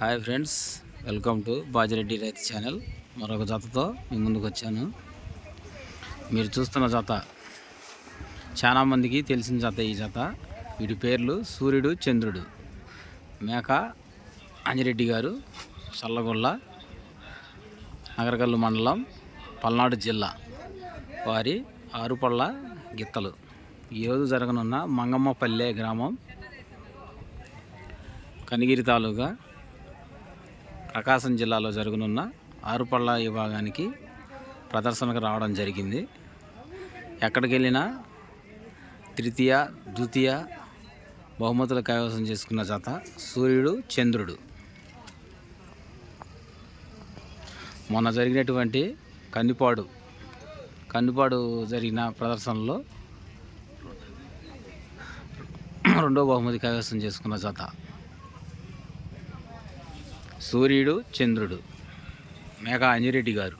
Hi friends welcome to Bajireddy రైతు channel. మరొక జతతో మీ ముందుకు వచ్చాను. మీరు చూస్తున్న జత చాలామందికి తెలిసిన జత ఈ జత. వీడి పేర్లు సూర్యుడు చంద్రుడు. మేక అంజిరెడ్డి గారు చల్లగొల్ల నగరకల్లు మండలం పల్నాడు జిల్లా. వారి ఆరుపళ్ళ గిత్తలు. ఈరోజు జరగనున్న మంగమ్మపల్లె గ్రామం కనిగిరి తాలూకా ప్రకాశం జిల్లాలో జరగనున్న ఆరుపళ్ళ విభాగానికి ప్రదర్శనకు రావడం జరిగింది. ఎక్కడికి వెళ్ళినా తృతీయ ద్వితీయ బహుమతులు కైవసం చేసుకున్న జత సూర్యుడు చంద్రుడు. మొన్న జరిగినటువంటి కందిపాడు కందిపాడు జరిగిన ప్రదర్శనలో రెండో బహుమతి కైవసం చేసుకున్న జత. సూర్యుడు చంద్రుడు. మేఘా అంజిరెడ్డి గారు.